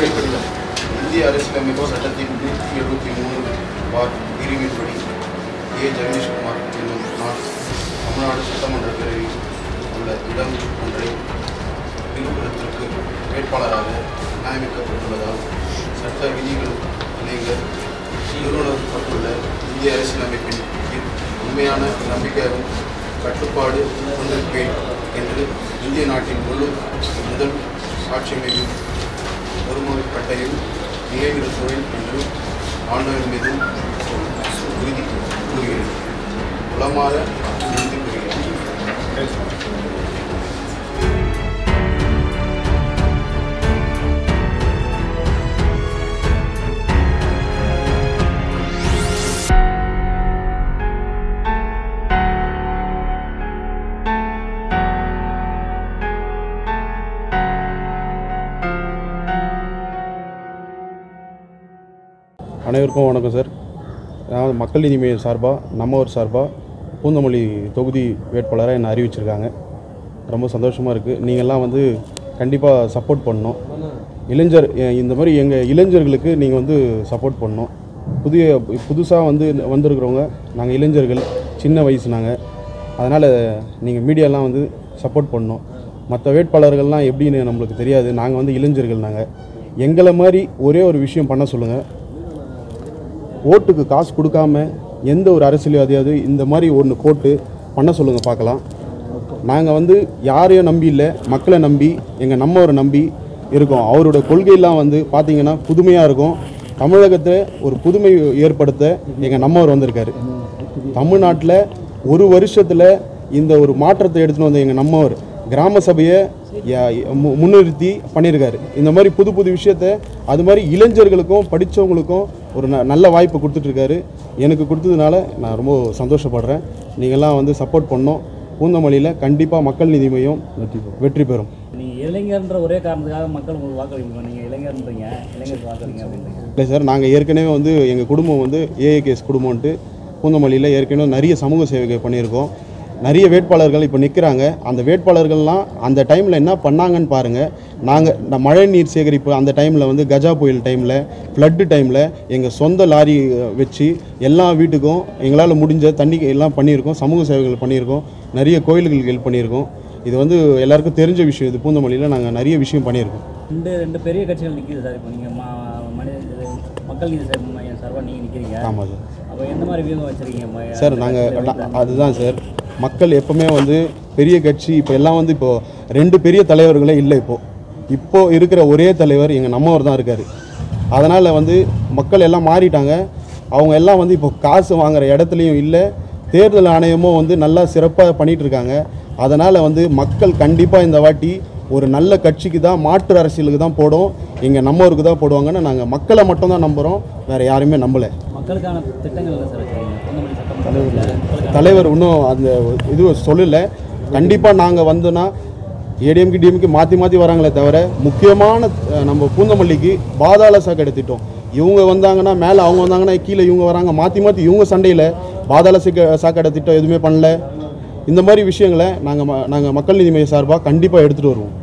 முகவரி கடிதம் இந்திய அரசியலமைப்பு சட்டத்தின் நூற்றி எழுபத்தி மூணு பார் பிரிவின்படி ஏ. ஜெகதீஷ்குமார் என்னும் நான் தமிழ்நாடு சட்டமன்ற பிரிவில் உள்ள இடம் ஒன்றை விழுப்புரத்திற்கு வேட்பாளராக நியமிக்கப்பட்டுள்ளதால் சட்ட விதிகள் இணைங்க நிறுவனப்பட்டுள்ள இந்திய அரசியலமைப்பின் கீழ் உண்மையான நம்பிக்கையாகவும் கட்டுப்பாடு கொண்டிருப்பேன் என்று இந்திய நாட்டின் முழு முதல் ஆட்சியமையும் ஒருமுறைப்பட்டையும் நிலைநிறுத்துவேன் என்று ஆண்டவர் மீது உறுதி கூறுகிறேன் உளமாற உறுதி கூறுகிறேன் அனைவருக்கும் வணக்கம் சார். நான் மக்கள் நீதி மையம் சார்பாக நம்ம ஒரு சார்பாக பூந்தமல்லி தொகுதி வேட்பாளராக என்னை அறிவிச்சிருக்காங்க. ரொம்ப சந்தோஷமாக இருக்குது நீங்கள்லாம் வந்து கண்டிப்பாக சப்போர்ட் பண்ணணும். இளைஞர் இந்த மாதிரி எங்கள் இளைஞர்களுக்கு நீங்கள் வந்து சப்போர்ட் பண்ணணும். புதிய புதுசாக வந்து வந்திருக்கிறவங்க நாங்கள் இளைஞர்கள் சின்ன வயசு நாங்கள் அதனால் நீங்கள் மீடியாலாம் வந்து சப்போர்ட் பண்ணணும். மற்ற வேட்பாளர்கள்லாம் எப்படின்னு நம்மளுக்கு தெரியாது. நாங்கள் வந்து இளைஞர்கள் நாங்கள் எங்களை மாதிரி ஒரே ஒரு விஷயம் பண்ண சொல்லுங்கள் ஓட்டுக்கு காசு கொடுக்காம எந்த ஒரு அரசியல்வாதியாவது இந்த மாதிரி ஒன்று போட்டு பண்ண சொல்லுங்கள் பார்க்கலாம். நாங்கள் வந்து யாரையும் நம்பி இல்லை மக்களை நம்பி எங்கள் நம்மவரை நம்பி இருக்கோம். அவரோட கொள்கையெல்லாம் வந்து பார்த்தீங்கன்னா புதுமையாக இருக்கும். தமிழகத்தை ஒரு புதுமை ஏற்படுத்த எங்கள் நம்மவர் வந்திருக்காரு. தமிழ்நாட்டில் ஒரு வருஷத்தில் இந்த ஒரு மாற்றத்தை எடுத்துன்னு வந்த எங்கள் நம்மவர் கிராம சபையை முன்னிறுத்தி பண்ணியிருக்காரு இந்த மாதிரி புது புது விஷயத்த அது மாதிரி இளைஞர்களுக்கும் படித்தவங்களுக்கும் ஒரு ந நல்ல வாய்ப்பு கொடுத்துட்ருக்காரு. எனக்கு கொடுத்ததுனால நான் ரொம்ப சந்தோஷப்படுறேன். நீங்கள்லாம் வந்து சப்போர்ட் பண்ணோம். பூந்தமல்லியில் கண்டிப்பாக மக்கள் நீதி மையம் வெற்றி பெறும். நீங்கள் இளைஞர்ன்ற ஒரே காரணத்துக்காக மக்கள் உங்களுக்கு வாக்களிக்கணும் நீங்கள் இளைஞர்ன்றீங்க. இளைஞருக்கு வாக்களிங்க அப்படின்றீங்க இல்லை சார் நாங்கள் ஏற்கனவே வந்து எங்கள் குடும்பம் வந்து ஏஏகேஎஸ் குடும்பம்ன்ட்டு பூந்தமல்லியில் ஏற்கனவே நிறைய சமூக சேவைகள் பண்ணியிருக்கோம். நிறைய வேட்பாளர்கள் இப்போ நிற்கிறாங்க அந்த வேட்பாளர்கள்லாம் அந்த டைமில் என்ன பண்ணாங்கன்னு பாருங்கள் நாங்கள் இந்த மழை நீர் சேகரிப்பு அந்த டைமில் வந்து கஜா புயல் டைமில் ஃப்ளட்டு டைமில் எங்கள் சொந்த லாரி வச்சு எல்லா வீட்டுக்கும் எங்களால் முடிஞ்ச தண்ணி எல்லாம் பண்ணியிருக்கோம். சமூக சேவைகள் பண்ணியிருக்கோம். நிறைய கோயில்களுக்கு ஹெல்ப் பண்ணியிருக்கோம். இது வந்து எல்லாருக்கும் தெரிஞ்ச விஷயம். இது பூந்தமல்லியில் நாங்கள் நிறைய விஷயம் பண்ணியிருக்கோம். ரெண்டு ரெண்டு பெரிய கட்சிகள் நிற்கிது சார். இப்போ நீங்கள் மனித மக்கள் நீதி சார் சார்பாக நீங்கள் நிற்கிறீங்க ஆமாம் சார். அப்போ எந்த மாதிரி வியூகம் வச்சுருக்கீங்க? சார் நாங்கள் அதுதான் சார். மக்கள் எப்பவுமே வந்து பெரிய கட்சி இப்போ எல்லாம் வந்து இப்போது ரெண்டு பெரிய தலைவர்களே இல்லை இப்போது இப்போது இருக்கிற ஒரே தலைவர் எங்கள் நம்மவர் தான் இருக்கார். அதனால் வந்து மக்கள் எல்லாம் மாறிட்டாங்க. அவங்க எல்லாம் வந்து இப்போ காசு வாங்குகிற இடத்துலையும் இல்லை. தேர்தல் ஆணையமும் வந்து நல்லா சிறப்பாக பண்ணிகிட்ருக்காங்க இருக்காங்க அதனால் வந்து மக்கள் கண்டிப்பாக இந்த வாட்டி ஒரு நல்ல கட்சிக்கு தான் மாற்று அரசியலுக்கு தான் போடும். எங்கள் நம்மவருக்கு தான் போடுவாங்கன்னு நாங்கள் மக்களை மட்டும்தான் நம்புகிறோம் வேறு யாருமே நம்பலை. மக்களுக்கான திட்டங்கள் தலைவர் தலைவர் இன்னும் அந்த இது சொல்லலை. கண்டிப்பாக நாங்கள் வந்தோன்னா ஏடிஎம்கி டிஎம்கி மாற்றி மாற்றி வராங்களே தவிர முக்கியமான நம்ம பூந்தமல்லிக்கு பாதாள சாக்கடை திட்டம் இவங்க வந்தாங்கன்னா மேலே அவங்க வந்தாங்கன்னா கீழே இவங்க வராங்க. மாற்றி மாற்றி இவங்க சண்டையில் பாதாள சிக்க சாக்கடை திட்டம் எதுவுமே பண்ணல. இந்த மாதிரி விஷயங்களை நாங்கள் நாங்கள் மக்கள் நீதி மைய சார்பாக கண்டிப்பாக எடுத்துகிட்டு வருவோம்.